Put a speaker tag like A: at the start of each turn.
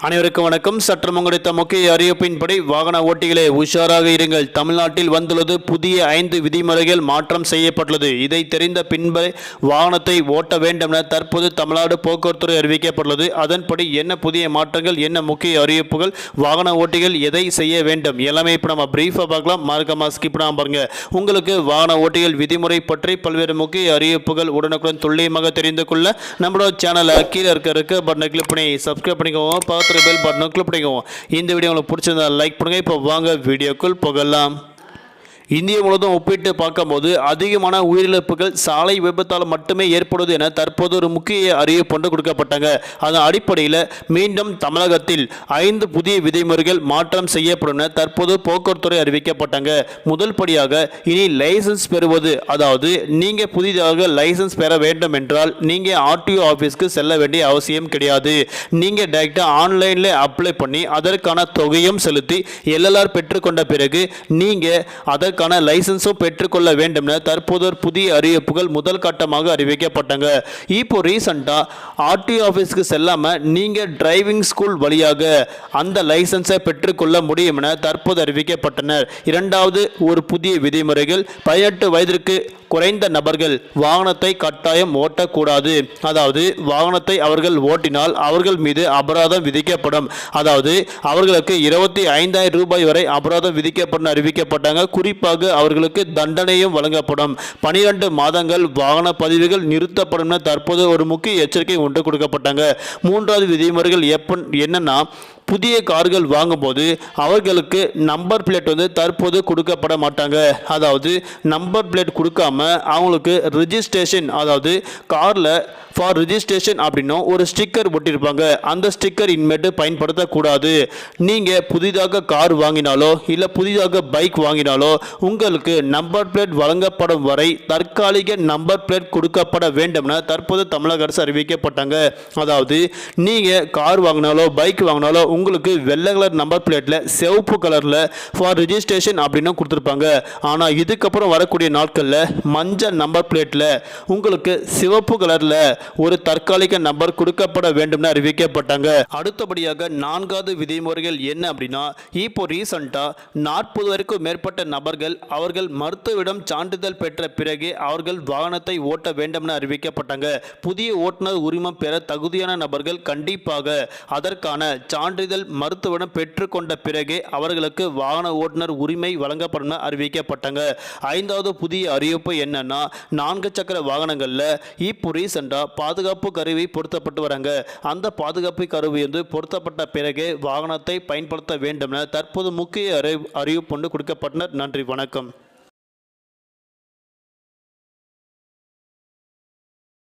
A: அனைவருக்கும் வணக்கம். சற்று முங்கடித்த முக்கிய அறிவிப்பின்படி வாகன ஓட்டிகளே உஷாராக இருங்கள். தமிழ்நாட்டில் வந்துள்ளது புதிய ஐந்து விதிமுறைகள் மாற்றம் செய்யப்பட்டுள்ளது. இதை தெரிந்த பின்பே வாகனத்தை ஓட்ட வேண்டும் என தற்போது தமிழ்நாடு போக்குவரத்துறை அறிவிக்கப்பட்டுள்ளது. அதன்படி என்ன புதிய மாற்றங்கள் என்ன முக்கிய அறிவிப்புகள் வாகன ஓட்டிகள் எதை செய்ய வேண்டும்? எல்லாமே இப்போ நம்ம பிரீஃபாக பார்க்கலாம். மார்க்கமாக ஸ்கிப் பண்ணாம பாருங்க. உங்களுக்கு வாகன ஓட்டிகள் விதிமுறை பற்றி பல்வேறு முக்கிய அறிவிப்புகள் உடனுக்குடன் துல்லியமாக தெரிந்து கொள்ள நம்மளோட சேனலை கீழே இருக்க இருக்க பட்டனை கிளிக் பண்ணி சப்ஸ்கிரைப் பண்ணிக்கோங்க. பக்கத்தில் பெல் பட்டனை கிளிக் பண்ணிக்கோங்க. இந்த வீடியோ உங்களுக்கு பிடிச்சிருந்தா லைக் பண்ணுங்கள் இப்போ வாங்க வீடியோக்குள் போகலாம். இந்திய முழுவதும் ஒப்பிட்டு பார்க்கும்போது அதிகமான உயிரிழப்புகள் சாலை விபத்தால் மட்டுமே ஏற்படுவது என தற்போது ஒரு முக்கிய அறிவிப்பு ஒன்று கொடுக்கப்பட்டாங்க. அதன் அடிப்படையில் மீண்டும் தமிழகத்தில் ஐந்து புதிய விதிமுறைகள் மாற்றம் செய்யப்படும் என தற்போது போக்குவரத்துறை அறிவிக்கப்பட்டாங்க. முதல் படியாக இனி லைசன்ஸ் பெறுவது அதாவது நீங்கள் புதிதாக லைசன்ஸ் பெற வேண்டும் என்றால் நீங்கள் ஆர்டிஓ ஆஃபீஸ்க்கு செல்ல வேண்டிய அவசியம் கிடையாது. நீங்கள் டைரெக்டாக ஆன்லைனில் அப்ளை பண்ணி அதற்கான தொகையும் செலுத்தி எல்எல்ஆர் பெற்றுக்கொண்ட பிறகு நீங்கள் அதற்கான லைசன்ஸும் பெற்றுக்கொள்ள வேண்டும் என தற்போது ஒரு புதிய அறிவிப்புகள் முதல் கட்டமாக அறிவிக்கப்பட்டாங்க. இப்போ ரீசண்டாக ஆர்டிஓ ஆஃபீஸ்க்கு செல்லாமல் நீங்கள் டிரைவிங் ஸ்கூல் வழியாக அந்த லைசன்ஸை பெற்றுக்கொள்ள முடியும் என தற்போது அறிவிக்கப்பட்டனர். இரண்டாவது ஒரு புதிய விதிமுறைகள் பதினெட்டு வயதிற்கு குறைந்த நபர்கள் வாகனத்தை கட்டாயம் ஓட்டக்கூடாது. அதாவது வாகனத்தை அவர்கள் ஓட்டினால் அவர்கள் மீது அபராதம் விதிக்கப்படும். அதாவது அவர்களுக்கு இருபத்தி ஐந்தாயிரம் ரூபாய் வரை அபராதம் விதிக்கப்படும் அறிவிக்கப்பட்டாங்க. குறிப்பாக அவர்களுக்கு தண்டனையும் வழங்கப்படும். பனிரெண்டு மாதங்கள் வாகன பதிவுகள் நிறுத்தப்படும் என தற்போது ஒரு முக்கிய எச்சரிக்கை ஒன்று கொடுக்கப்பட்டாங்க. மூன்றாவது விதிமுறைகள் எப்ப என்னன்னா புதிய கார்கள் வாங்கும்போது அவர்களுக்கு நம்பர் பிளேட் வந்து தற்போது கொடுக்கப்பட மாட்டாங்க. அதாவது நம்பர் பிளேட் கொடுக்காம அவங்களுக்கு ரிஜிஸ்ட்ரேஷன் அதாவது காரில் ஃபார் ரிஜிஸ்ட்ரேஷன் அப்படின்னும் ஒரு ஸ்டிக்கர் ஒட்டியிருப்பாங்க அந்த ஸ்டிக்கர் இனிமேட்டு பயன்படுத்தக்கூடாது. நீங்கள் புதிதாக கார் வாங்கினாலோ இல்லை புதிதாக பைக் வாங்கினாலோ உங்களுக்கு நம்பர் பிளேட் வழங்கப்படும் வரை தற்காலிக நம்பர் பிளேட் கொடுக்கப்பட வேண்டும்னு தற்போது தமிழக அரசு அறிவிக்கப்பட்டாங்க. அதாவது நீங்கள் கார் வாங்கினாலோ பைக் வாங்கினாலோ உங்களுக்கு வெள்ளை கலர் நம்பர் பிளேட்டில் சிவப்பு கலரில் ஃபார் ரிஜிஸ்ட்ரேஷன் அப்படின்னு கொடுத்துருப்பாங்க. ஆனால் இதுக்கப்புறம் வரக்கூடிய நாட்களில் மஞ்சள் நம்பர் பிளேட்டில் உங்களுக்கு சிவப்பு கலரில் ஒரு தற்காலிக நம்பர் கொடுக்கப்பட வேண்டும்னு அறிவிக்கப்பட்டாங்க. அடுத்தபடியாக நான்காவது விதிமுறைகள் என்ன அப்படின்னா இப்போ ரீசண்டாக நாற்பது வரைக்கும் மேற்பட்ட நபர்கள் அவர்கள் மருத்துவரிடம் சான்றிதழ் பெற்ற பிறகு அவர்கள் வாகனத்தை ஓட்ட வேண்டும்னு அறிவிக்கப்பட்டாங்க. புதிய ஓட்டுநர் உரிமம் பெற தகுதியான நபர்கள் கண்டிப்பாக அதற்கான சான்றிதழ் மருத்துவனம் பெற்றுக்கொண்ட பிறகே அவர்களுக்கு வாகன ஓட்டுநர் உரிமை வழங்கப்படும் அறிவிக்கப்பட்டாங்க. ஐந்தாவது புதிய அறிவிப்பு என்னன்னா நான்கு சக்கர வாகனங்களில் இப்போ ரீசெண்டாக பாதுகாப்பு கருவி பொருத்தப்பட்டு வராங்க. அந்த பாதுகாப்பு கருவி வந்து பொருத்தப்பட்ட பிறகு வாகனத்தை பயன்படுத்த வேண்டும் என தற்போது முக்கிய அறி அறிவிப்பு கொண்டு கொடுக்கப்பட்டனர். நன்றி வணக்கம்.